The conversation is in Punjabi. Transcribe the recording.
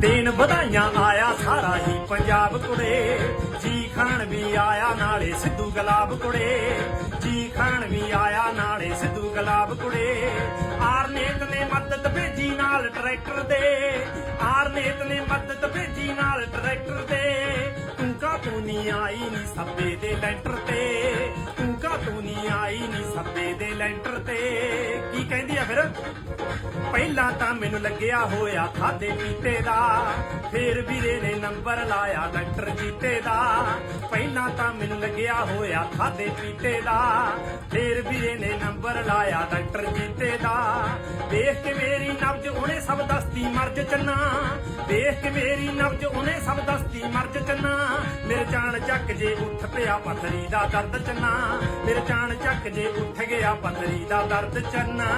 ਦੇਣ ਵਧਾਈਆਂ ਆਇਆ ਸਾਰਾ ਹੀ ਪੰਜਾਬ ਕੁੜੇ। ਜੀ ਖਾਣ ਵੀ ਆਇਆ ਨਾਲੇ ਸਿੱਧੂ ਗਲਾਬ ਕੁੜੇ। ਜੀ ਖਾਣ ਵੀ ਆਇਆ ਨਾਲੇ ਸਿੱਧੂ ਗਲਾਬ ਕੁੜੇ। ਆਰਨੇਤ ਨੇ ਮਦਦ ਭੇਜੀ ਨਾਲ ਟਰੈਕਟਰ ਦੇ ਆਰਨੇਤ ਨੇ ਮਦਦ ਭੇਜੀ ਨਾਲ ਟਰੈਕਟਰ ਦੇ ਤੂੰ। ਕਾ ਤੂੰ ਨਹੀਂ ਆਈ ਨੀ ਸੱਬੇ ਦੇ ਟਰੈਕਟਰ ਤੇ। ਦੇ ਲੈਂਟਰ ਤੇ। ਕੀ ਕਹਿੰਦੀ ਆ ਫਿਰ? ਪਹਿਲਾਂ ਤਾਂ ਮੈਨੂੰ ਲੱਗਿਆ ਹੋਇਆ ਖਾਦੇ ਪੀਤੇ ਦਾ। ਫੇਰ ਵੀਰੇ ਨੇ ਨੰਬਰ ਲਾਇਆ ਡਾਕਟਰ ਜੀਤੇ ਦਾ। ਪਹਿਲਾਂ ਤਾਂ ਮੈਨੂੰ ਲੱਗਿਆ ਹੋਇਆ ਖਾਦੇ ਪੀਤੇ ਦਾ। ਫੇਰ ਵੀਰੇ ਨੇ ਨੰਬਰ ਲਾਇਆ ਡਾਕਟਰ ਜੀਤੇ ਦਾ। ਦੇਖ ਕੇ ਮੇਰੀ ਨਬਜ ਉਹਨੇ ਸਭ ਦਸਤੀ ਮਰਜ ਚੰਨਾ। ਦੇਖ ਕੇ ਮੇਰੀ ਨਬਜ ਉਹਨੇ ਸਭ ਦਸਤੀ ਮਰਜ ਚੰਨਾ। ਮੇਰੇ ਜਾਨ ਚੱਕ ਜੇ ਉੱਠ ਪਿਆ ਪਥਰੀ ਦਾ ਦਰਦ ਚੰਨਾ। ਮੇਰੇ ਜਾਨ ਚੱਕ ਜੇ ਉੱਠ ਗਿਆ ਪਥਰੀ ਦਾ ਦਰਦ ਚੰਨਾ।